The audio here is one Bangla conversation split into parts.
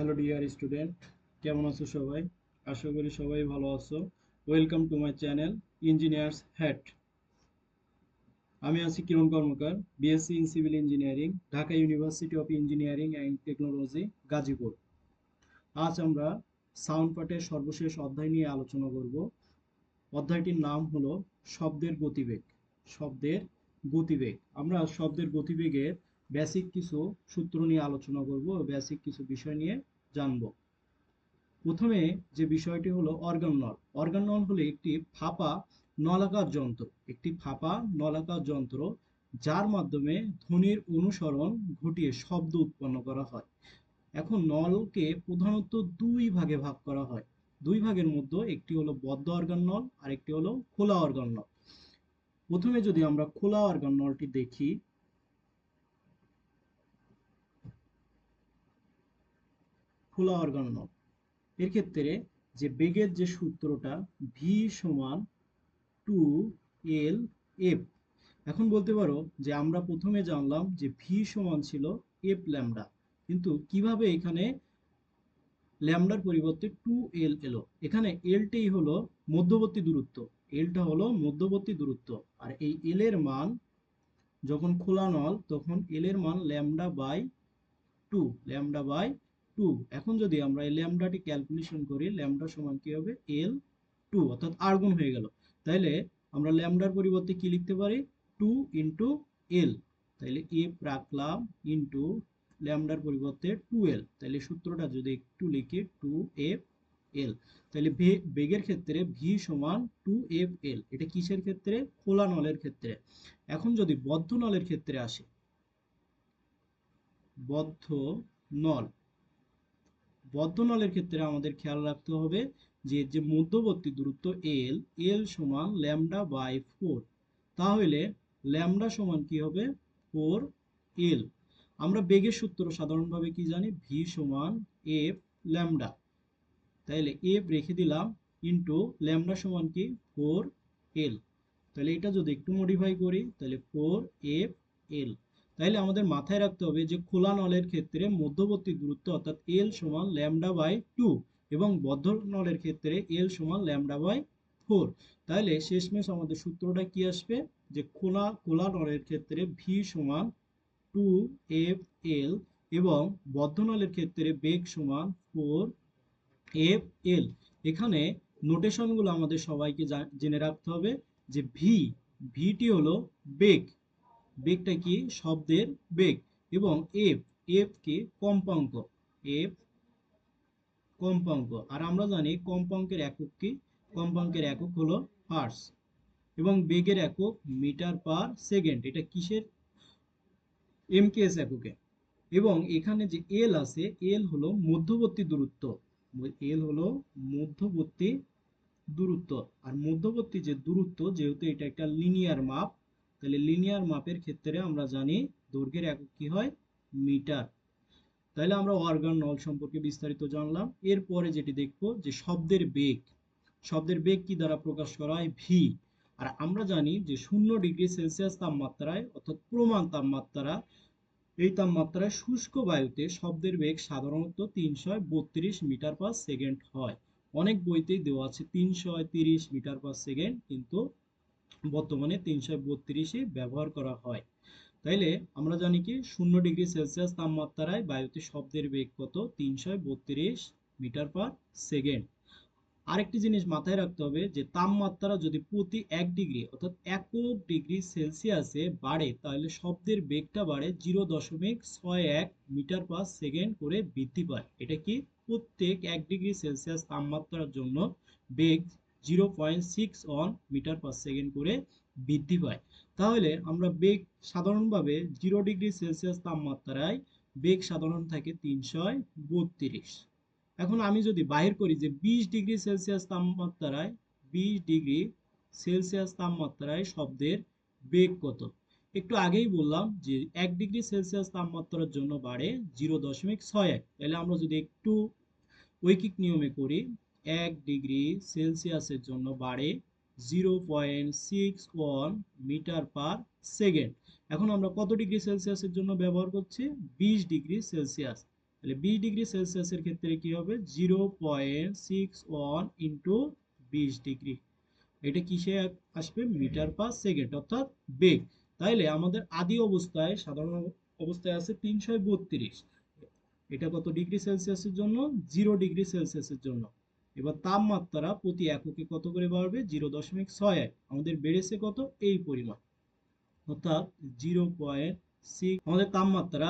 হ্যালো ডিয়ার স্টুডেন্ট কেমন আছো সবাই? আশা করি সবাই ভালো আছো। Welcome to my channel Engineers Hat আমি আছি Kiran Karmakar BSc in civil engineering Dhaka University of Engineering and Technology Gazipur আজ আমরা সাউন্ড পার্টের সর্বশেষ অধ্যায় নিয়ে আলোচনা করব। অধ্যায়টির নাম হলো, শব্দের গতিবেগ। শব্দের গতিবেগ। আমরা শব্দের গতিবেগের বেসিক কিছু সূত্র নিয়ে আলোচনা করব, বেসিক কিছু বিষয় নিয়ে জানব। প্রথমে যে বিষয়টি হলো অর্গান নল। অর্গান নল হলো একটি ফাঁপা নলাকার যন্ত্র। একটি ফাঁপা নলাকার যন্ত্র যার মাধ্যমে ধ্বনির অনুসরণ ঘটিয়ে শব্দ উৎপন্ন করা হয়। এখন নলকে প্রধানত দুই ভাগে ভাগ করা হয়। দুই ভাগের মধ্যে একটি হলো বদ্ধ অর্গান নল আর একটি হলো খোলা অর্গান নল। প্রথমে যদি আমরা খোলা অর্গান নলটি দেখি খোলা অর্গান নল এর ক্ষেত্রে যে বেগের যে সূত্রটা ভি সমান টু এল এফ এখন বলতে পারো যে আমরা প্রথমে জানলাম যে ভি সমান ছিল এফ ল্যামডা কিন্তু কীভাবে এখানে ল্যামডার পরিবর্তে টু এল এলো? এখানে এলটাই হলো মধ্যবর্তী দূরত্ব। এলটা হলো মধ্যবর্তী দূরত্ব। আর এই এল এর মান যখন খোলা নল, তখন এল এর মান lambda by two lambda by two. এখন যদি আমরা এই ল্যামডাটি ক্যালকুলেশন করি, ল্যামডা সমান কি হবে? এল টু, অর্থাৎ আর গুণ হয়ে গেল। তাইলে আমরা ল্যামডার পরিবর্তে কি লিখতে পারি? Two into L. তাইলে এফ রাখলাম ইন্টু ল্যামডার পরিবর্তে টু এল। তাইলে সূত্রটা যদি একটু লিখি, টু এফ এল। তাহলে বেগের ক্ষেত্রে ভি সমান টু এফ এল। এটা কিসের ক্ষেত্রে? খোলা নলের ক্ষেত্রে। এখন যদি বদ্ধ নলের ক্ষেত্রে আসে, বদ্ধ নল। বদ্ধ নলের ক্ষেত্রে আমাদের খেয়াল রাখতে হবে যে যে মধ্যবর্তী দূরত্ব এল এল সমান ল্যামডা বাই ফোর তাহলে ল্যামডা সমান কি হবে? ফোর এল আমরা বেগের সূত্র সাধারণভাবে কি জানি? ভি সমান এফ ল্যামডা তাহলে এফ রেখে দিলাম ইন্টু ল্যামডা সমান কি? ফোর এল তাহলে এটা যদি একটু মডিফাই করি তাহলে ফোর এফ এল তাহলে আমাদের মাথায় রাখতে হবে যে খোলা নলের ক্ষেত্রে মধ্যবর্তী দূরত্ব অর্থাৎ এল সমান ল্যামডা বাই টু এবং বদ্ধ নলের ক্ষেত্রে এল সমান ল্যামডা বাই ফোর তাহলে শেষমেশ আমাদের সূত্রটা কি আসবে? যে খোলা খোলা নলের ক্ষেত্রে ভি সমান টু এফ এল এবং বদ্ধ নলের ক্ষেত্রে বেগ সমান ফোর এফ এল এখানে নোটেশনগুলো আমাদের সবাইকে জেনে রাখতে হবে যে ভি ভিটি হলো বেগ। বেগটা কি? শব্দের বেগ এবং এফ এফ কি কম্পাঙ্ক এফ কম্পাঙ্ক। আর আমরা জানি কম্পাঙ্কের একক কি? কম্পাঙ্কের একক হলো হার্স এবং বেগের একক মিটার পার সেকেন্ড। এটা কিসের? এমকেএস এককে। এবং এখানে যে এল আছে এল হলো মধ্যবর্তী দূরত্ব। এল হলো মধ্যবর্তী দূরত্ব। আর মধ্যবর্তী যে দূরত্ব, যেহেতু এটা একটা লিনিয়ার মাপ তাহলে লিনিয়ার মাপের ক্ষেত্রে আমরা জানি দৈর্ঘ্যের একক কি হয়? মিটার। তাহলে আমরা অর্গান নল সম্পর্কে বিস্তারিত জানলাম। এরপরে যেটি দেখব যে শব্দের বেগ। শব্দের বেগ কি দ্বারা প্রকাশ করা হয়? ভি আর আমরা জানি যে শূন্য ডিগ্রি সেলসিয়াস তাপমাত্রায় অর্থাৎ প্রমাণ তাপমাত্রা, এই তাপমাত্রায় শুষ্ক বায়ুতে শব্দের বেগ সাধারণত তিনশো বত্রিশ মিটার পার সেকেন্ড হয়। অনেক বইতেই দেওয়া আছে তিনশো তিরিশ মিটার পার সেকেন্ড কিন্তু বর্তমানে তিনশো বত্রিশে ব্যবহার করা হয়। তাইলে আমরা জানি কি, শূন্য ডিগ্রি সেলসিয়াস তাপমাত্রায় বায়ুতে শব্দের বেগ কত? তিনশো বত্রিশ মিটার পার সেকেন্ড। আরেকটি জিনিস মাথায় রাখতে হবে যে, তাপমাত্রা যদি প্রতি এক ডিগ্রি অর্থাৎ একক ডিগ্রি সেলসিয়াসে বাড়ে তাহলে শব্দের বেগটা বাড়ে জিরো দশমিক ছয় এক মিটার পার সেকেন্ড করে বৃদ্ধি পায়। এটা কি? প্রত্যেক এক ডিগ্রি সেলসিয়াস তাপমাত্রার জন্য বেগ zero point six one metre per second করে বৃদ্ধি পায়। তাহলে আমরা বেগ সাধারণভাবে জিরো ডিগ্রি সেলসিয়াস তাপমাত্রায় বেগ সাধারণ থাকে তিনশো বত্রিশ। এখন আমি যদি বাহির করি যে বিশ ডিগ্রি সেলসিয়াস তাপমাত্রায়, বিশ ডিগ্রি সেলসিয়াস তাপমাত্রায় শব্দের বেগ কত? একটু আগেই বললাম যে এক ডিগ্রি সেলসিয়াস তাপমাত্রার জন্য বাড়ে জিরো দশমিক ছয় এক। তাহলে আমরা যদি একটু ঐকিক নিয়মে করি এক ডিগ্রি সেলসিয়াসের জন্য বাড়ে zero point six one metre per second. এখন আমরা কত ডিগ্রি সেলসিয়াসের জন্য ব্যবহার করছি? বিশ ডিগ্রি সেলসিয়াস। তাহলে বিশ ডিগ্রি সেলসিয়াসের ক্ষেত্রে কি হবে? Zero point six one into বিশ ডিগ্রি। এটা কিসে আসবে? মিটার পার সেকেন্ড, অর্থাৎ বেগ। তাইলে আমাদের আদি অবস্থায়, সাধারণ অবস্থায় আছে তিনশো বত্রিশ। এটা কত ডিগ্রি সেলসিয়াসের জন্য? জিরো ডিগ্রি সেলসিয়াসের জন্য। এবার তাপমাত্রা প্রতি এককে কত করে বাড়বে? জিরো দশমিক ছয় এক। আমাদের বেড়েছে কত? এই পরিমাণ। অর্থাৎ জিরো পয়েন্ট সিক্স আমাদের তাপমাত্রা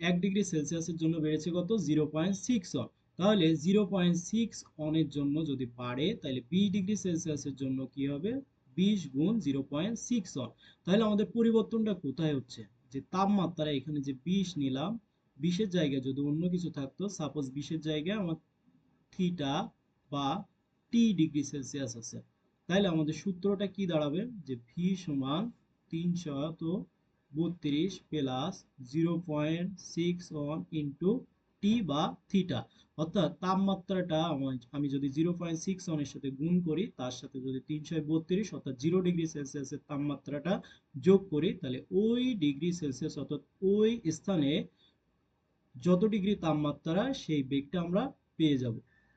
এক ডিগ্রি সেলসিয়াসের জন্য বেড়েছে কত? জিরো পয়েন্ট সিক্স ওয়ান তাহলে জিরো পয়েন্ট সিক্স অনের জন্য যদি বাড়ে, তাহলে বিশ ডিগ্রি সেলসিয়াসের জন্য কি হবে? বিশ গুণ জিরো পয়েন্ট সিক্স ওয়ান তাহলে আমাদের পরিবর্তনটা কোথায় হচ্ছে? যে তাপমাত্রা এখানে যে বিশ নিলাম, বিশের জায়গায় যদি অন্য কিছু থাকতো সাপোজ বিশের জায়গায় আমার থিটা বা টি ডিগ্রি সেলসিয়াস আছে। তাহলে আমাদের সূত্রটা কি দাঁড়াবে? যে ভি সমান তিনশত বত্রিশ plus zero point six one into T বা থিটা অর্থাৎ তাপমাত্রাটা আমি যদি জিরো পয়েন্ট সিক্স ওয়ানের সাথে গুণ করি, তার সাথে যদি তিনশো বত্রিশ অর্থাৎ জিরো ডিগ্রি সেলসিয়াসের তাপমাত্রাটা যোগ করি, তাহলে ওই ডিগ্রি সেলসিয়াস অর্থাৎ ওই স্থানে যত ডিগ্রি তাপমাত্রা, সেই বেগটা আমরা পেয়ে যাব।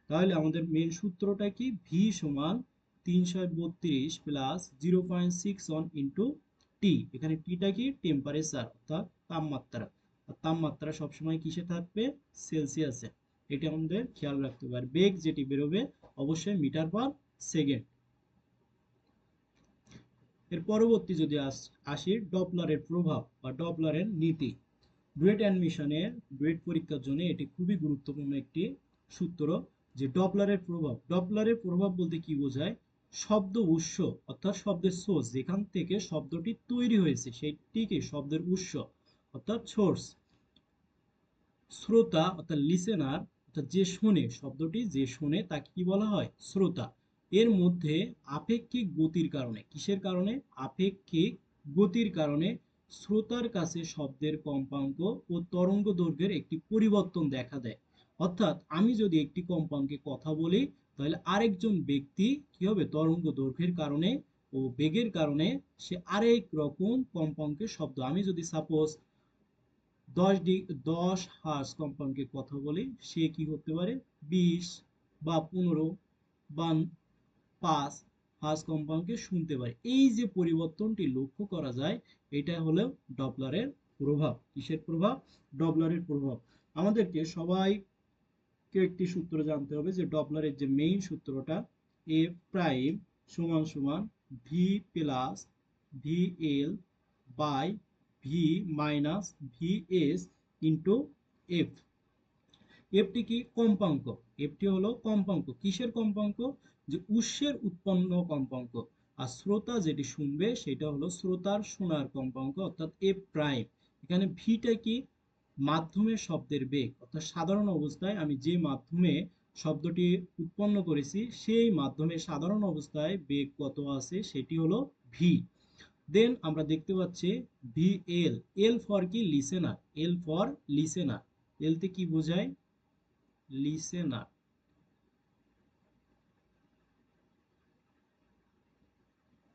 তাহলে আমাদের মেন সূত্রটা কি? ভি সমান তিনশো বত্রিশ plus zero point six one into T এখানে টিটা কি? টেম্পারেচার অর্থাৎ তাপমাত্রা। আর তাপমাত্রা সবসময় কিসে থাকবে? সেলসিয়াসে এটা আমাদের খেয়াল রাখতে হবে। আর বেগ যেটি বেরোবে অবশ্যই মিটার পার সেকেন্ড। এর পরবর্তী যদি আস- ডপলারের প্রভাব বা ডপলারের নীতি। ডুয়েট অ্যাডমিশনের ডুয়েট পরীক্ষার জন্য এটি খুবই গুরুত্বপূর্ণ একটি সূত্র। যে ডপলারের প্রভাব ডপলারের প্রভাব বলতে কি বোঝায়? শব্দ উৎস, অর্থাৎ শব্দের সোর্স যেখান থেকে শব্দটি তৈরি হয়েছে সেটিকে শব্দের উৎস, অর্থাৎ সোর্স শ্রোতা, অর্থাৎ লিসেনার অর্থাৎ যে শোনে, শব্দটি যে শোনে তাকে কি বলা হয়? শ্রোতা। এর মধ্যে আপেক্ষিক গতির কারণে, কিসের কারণে? আপেক্ষিক গতির কারণে শ্রোতার কাছে শব্দের কম্পাঙ্ক ও তরঙ্গ দৈর্ঘ্যের একটি পরিবর্তন দেখা দেয়। অর্থাৎ আমি যদি একটি কম্পাঙ্কে কথা বলি, তাহলে আরেকজন ব্যক্তি কি হবে? তরঙ্গ দৈর্ঘ্যের কারণে ও বেগের কারণে সে আরেক রকম কম্পাঙ্কের শব্দ। আমি যদি সাপোজ দশ ডি, দশ হার্স কম্পাঙ্কে কথা বলি, সে কি করতে পারে? বিশ বা পনেরো বা পাঁচ হার্স কম্পাঙ্কে শুনতে পারে। এই যে পরিবর্তনটি লক্ষ্য করা যায়, এটা হলো ডপলারের প্রভাব। কিসের প্রভাব? ডপলারের প্রভাব। আমাদেরকে সবাইকে একটি সূত্র জানতে হবে যে ডপলারের যে মেইন সূত্রটা এ প্রাইম সমান সমান V plus V L by V minus V S into F FT কি কম্পাঙ্ক? এফটি হলো কম্পাঙ্ক। কিসের কম্পাঙ্ক? যে উৎসের উৎপন্ন কম্পাঙ্ক। আর শ্রোতা যেটি শুনবে সেটা হলো শ্রোতার শোনার কম্পাঙ্ক, অর্থাৎ এফ প্রাইম এখানে ভিটা কি? মাধ্যমের শব্দের বেগ, অর্থাৎ সাধারণ অবস্থায় আমি যে মাধ্যমে শব্দটি উৎপন্ন করেছি, সেই মাধ্যমে সাধারণ অবস্থায় বেগ কত আছে সেটি হলো ভি দেন আমরা দেখতে পাচ্ছি ভি এল এল ফর কি? লিসেনার এল ফর লিসেনার এলতে কি বোঝায়? লিসেনার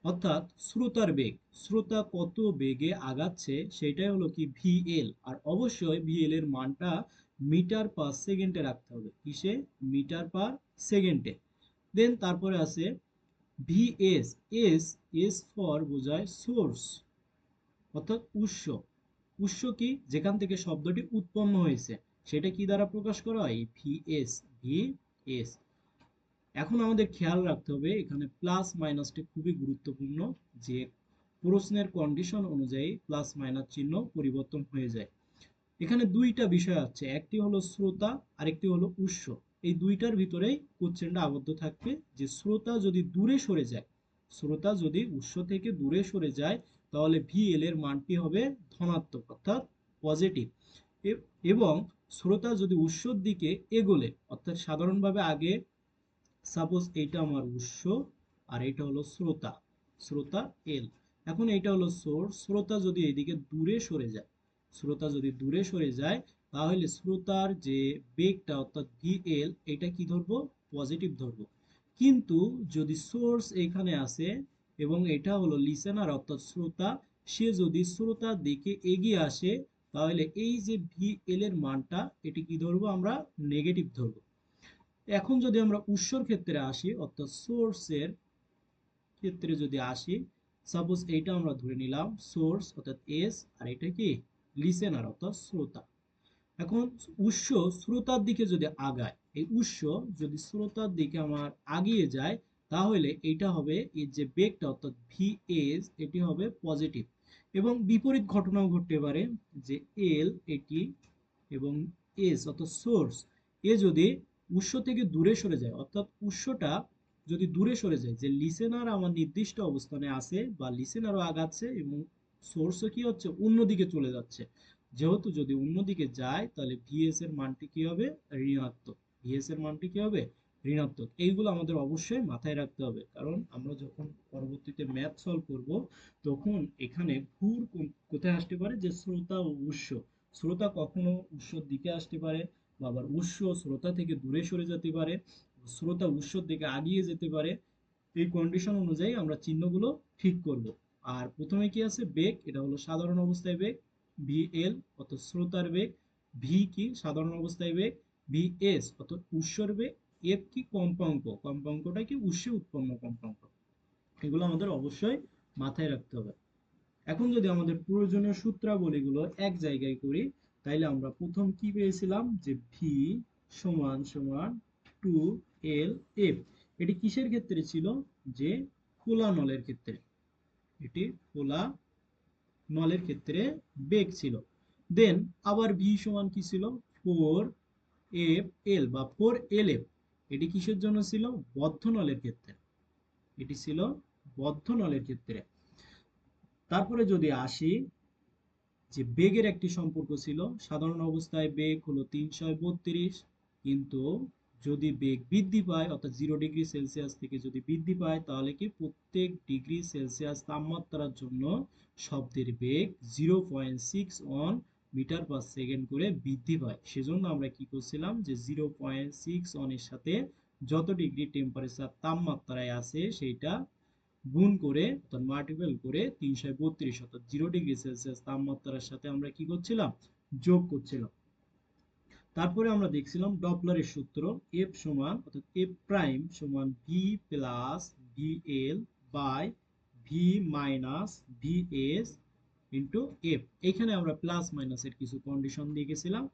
অর্থাৎ শ্রোতার বেগ। শ্রোতা কত বেগে আগাচ্ছে সেটাই হলো কি ভিএল আর অবশ্যই ভিএল এর মানটা মিটার পার সেকেন্ডে রাখতে হবে। কিসে? মিটার পার সেকেন্ডে দেন তারপরে আছে ভিএস এস এস ফর বোঝায় সোর্স অর্থাৎ উৎস। উৎস কি? যেখান থেকে শব্দটি উৎপন্ন হয়েছে। সেটা কি দ্বারা প্রকাশ করা হয়? ভিএস ভিএস এখন আমাদের খেয়াল রাখতে হবে, এখানে প্লাস মাইনাসটি খুবই গুরুত্বপূর্ণ যে প্রশ্নের কন্ডিশন অনুযায়ী প্লাস মাইনাস চিহ্ন পরিবর্তন হয়ে যায়। এখানে দুইটা বিষয় আছে, একটি হলো শ্রোতা, আরেকটি হলো উৎস। এই দুইটার ভিতরেই কোশ্চেনটা আবদ্ধ থাকবে যে শ্রোতা যদি দূরে সরে যায়, শ্রোতা যদি উৎস থেকে দূরে সরে যায়, তাহলে ভিএল এর মানটি হবে ধনাত্মক, অর্থাৎ পজিটিভ এবং শ্রোতা যদি উৎসর দিকে এগোলে, অর্থাৎ সাধারণভাবে আগে সাপোজ এইটা আমার উৎস আর এটা হলো শ্রোতা শ্রোতা এল এখন এইটা হলো সোর্স শ্রোতা যদি এইদিকে দূরে সরে যায় শ্রোতা যদি দূরে সরে যায়, তাহলে শ্রোতার যে বেগটা অর্থাৎ ভি এল এটা কি ধরবো? পজিটিভ ধরবো। কিন্তু যদি সোর্স এখানে আসে এবং এটা হলো লিসেনার অর্থাৎ শ্রোতা সে যদি শ্রোতার দিকে এগিয়ে আসে, তাহলে এই যে ভি এল এর মানটা, এটি কি ধরবো আমরা? নেগেটিভ ধরবো। এখন যদি আমরা উৎসর ক্ষেত্রে আসি, অর্থাৎ সোর্সের ক্ষেত্রে যদি আসি সাপোজ এইটা আমরা ধরে নিলাম সোর্স অর্থাৎ এস আর এটা কি? লিসেনার অর্থাৎ শ্রোতা। এখন উৎস শ্রোতার দিকে যদি আগায়, এই উৎস যদি শ্রোতার দিকে আমার আগিয়ে যায়, তাহলে এটা হবে এর যে বেগটা অর্থাৎ ভি এস এটি হবে পজিটিভ এবং বিপরীত ঘটনাও ঘটতে পারে যে এল এটি এবং এস অর্থাৎ সোর্স এ যদি উৎস থেকে দূরে সরে যায়। অর্থাৎ উৎসটা যদি দূরে সরে যায়, যে লিসেনার আমার নির্দিষ্ট অবস্থানে আছে বা লিসেনারও আগাচ্ছে এবং সোর্সও কি হচ্ছে? অন্যদিকে চলে যাচ্ছে। যেহেতু যদি অন্যদিকে যায়, তাহলে ভিএস এর মানটি কি হবে? ঋণাত্মক। ভিএস এর মানটি কি হবে? ঋণাত্মক। এইগুলো আমাদের অবশ্যই মাথায় রাখতে হবে। কারণ আমরা যখন পরবর্তীতে ম্যাথ সলভ করব, তখন এখানে কোন- কোথায় আসতে পারে? যে শ্রোতা ও উৎস। শ্রোতা কখনো উৎসর দিকে আসতে পারে বা আবার উৎস শ্রোতা থেকে দূরে সরে যেতে পারে শ্রোতা উৎসর দিকে আগিয়ে যেতে পারে, এই কন্ডিশন অনুযায়ী আমরা চিহ্নগুলো ঠিক করব। আর প্রথমে কি আছে? বেগ, এটা হলো সাধারণ অবস্থায় বেগ ভি এল অর্থাৎ শ্রোতার বেগ, ভি কি? সাধারণ অবস্থায় বেগ ভি এস অর্থাৎ উৎসর বেগ, এফ কি? কম্পাঙ্ক। কম্পাঙ্কটা কি? উৎসে উৎপন্ন কম্পাঙ্ক। এগুলো আমাদের অবশ্যই মাথায় রাখতে হবে। এখন যদি আমাদের প্রয়োজনীয় সূত্রাবলীগুলো এক জায়গায় করি তাইলে আমরা প্রথম কি পেয়েছিলাম? যে ভি সমান সমান টু এল এফ এটি কিসের ক্ষেত্রে ছিল? যে খোলা নলের ক্ষেত্রে। এটি খোলা নলের ক্ষেত্রে বেগ ছিল। দেন আবার ভি সমান কি ছিল? ফোর এফ এল বা ফোর এল এফ এটি কিসের জন্য ছিল? বদ্ধ নলের ক্ষেত্রে। এটি ছিল বদ্ধ নলের ক্ষেত্রে। তারপরে যদি আসি যে বেগের একটি সম্পর্ক ছিল, সাধারণ অবস্থায় বেগ হলো তিনশো বত্রিশ, কিন্তু যদি বেগ বৃদ্ধি পায়, অর্থাৎ জিরো ডিগ্রি সেলসিয়াস থেকে যদি বৃদ্ধি পায়, তাহলে কি প্রত্যেক ডিগ্রি সেলসিয়াস তাপমাত্রার জন্য শব্দের বেগ zero point six one metre per second করে বৃদ্ধি পায়। সেজন্য আমরা কি করছিলাম যে জিরো পয়েন্ট সিক্স ওয়ানের সাথে যত ডিগ্রি টেম্পারেচার তাপমাত্রায় আছে সেইটা গুণ করে, অর্থাৎ মাল্টিপল করে তিনশো বত্রিশ, অর্থাৎ জিরো ডিগ্রি সেলসিয়াস তাপমাত্রার সাথে আমরা কি করছিলাম? যোগ করছিলাম। তারপরে আমরা দেখছিলাম ডপলারের সূত্র এফ সমান, অর্থাৎ এফ প্রাইম সমান V plus V L by V minus V S into F এখানে আমরা প্লাস মাইনাসের কিছু কন্ডিশন দিয়ে গেছিলাম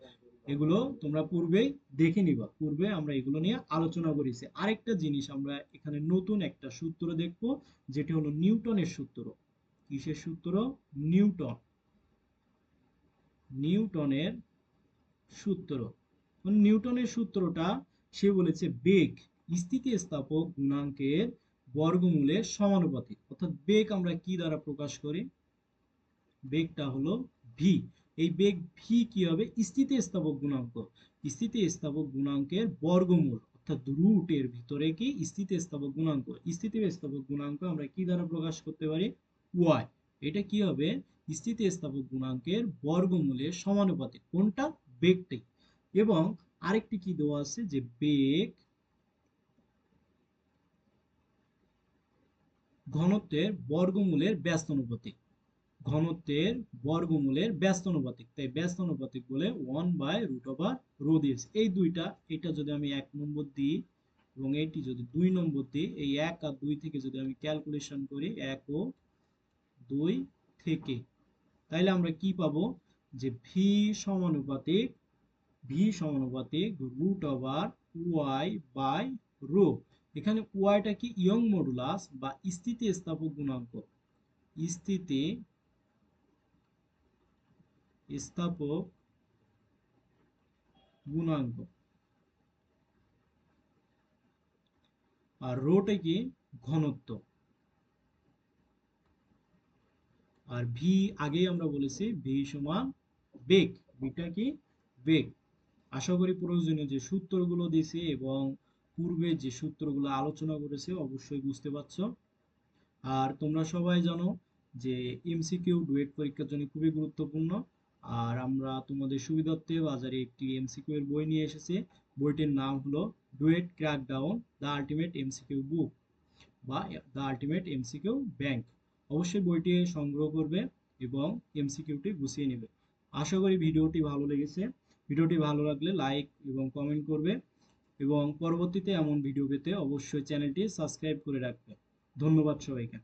এগুলো তোমরা পূর্বেই দেখে নিবা। পূর্বে আমরা এগুলো নিয়ে আলোচনা করেছি। আরেকটা জিনিস আমরা এখানে নতুন একটা সূত্র দেখব, যেটি হলো নিউটনের সূত্র। কিসের সূত্র? নিউটন। নিউটনের সূত্র। নিউটনের সূত্রটা, সে বলেছে বেগ, স্থিতিস্থাপক গুণাঙ্কের বর্গমূলের সমানুপাতিক। অর্থাৎ বেগ আমরা কি দ্বারা প্রকাশ করি? বেগটা হলো ভি এই বেগ ভি কি হবে? স্থিতি স্থিতিস্থাপক গুণাঙ্ক। স্থিতিস্থাপক গুণাঙ্কের বর্গমূল, অর্থাৎ রুটের ভিতরে কি? স্থিতি স্থিতিস্থাপক গুণাঙ্ক। স্থিতিস্থাপক গুণাঙ্ক আমরা কি দ্বারা প্রকাশ করতে পারি? ওয়াই এটা কি হবে? স্থিতি স্থিতিস্থাপক গুণাঙ্কের বর্গমূলের সমানুপাতিক। কোনটা? বেগটি। এবং আরেকটি কি দেওয়া আছে? যে বেগ ঘনত্বের বর্গমূলের ব্যস্ত অনুপাতিক। ঘনত্বের বর্গমূলের ব্যস্ত অনুপাতিক। তাই ব্যস্ত অনুপাতিক বলে one by root over rho দিয়েছে। এই দুইটা, এটা যদি আমি এক নম্বর দিই এবং এইটি যদি দুই নম্বর দিই, এই এক আর দুই থেকে যদি আমি ক্যালকুলেশন করি, এক ও দুই থেকে, তাইলে আমরা কি পাবো? যে ভি সমানুপাতিক ভি সমানুপাতিক root over Y by rho এখানে ওয়াইটা কি ইয়ং মডুলাস বা স্থিতি স্থাপক গুণাঙ্ক। স্থিতি স্থাপক গুণাঙ্ক। আর রোটা কি? ঘনত্ব। আর ভি আগেই আমরা বলেছি ভি সমান বেগ। বিটা কি? বেগ। আশা করি প্রয়োজনীয় যে সূত্রগুলো দিয়েছি এবং পূর্বে যে সূত্রগুলো আলোচনা করেছে অবশ্যই বুঝতে পারছ। আর তোমরা সবাই জানো যে এমসিকিউ ডুয়েট পরীক্ষার জন্য খুবই গুরুত্বপূর্ণ। আর আমরা তোমাদের সুবিধার্থে বাজারে একটি এমসিকিউ এর বই নিয়ে এসেছি। বইটির নাম হলো Duet crack down the ultimate MCQ book বা দ্য আলটিমেট এমসিকিউ ব্যাংক অবশ্যই বইটি সংগ্রহ করবে এবং এমসিকিউটি গুছিয়ে নেবে। আশা করি ভিডিওটি ভালো লেগেছে। ভিডিওটি ভালো লাগলে লাইক এবং কমেন্ট করবে এবং পরবর্তীতে এমন ভিডিও পেতে অবশ্যই চ্যানেলটি সাবস্ক্রাইব করে রাখবে। ধন্যবাদ সবাইকে।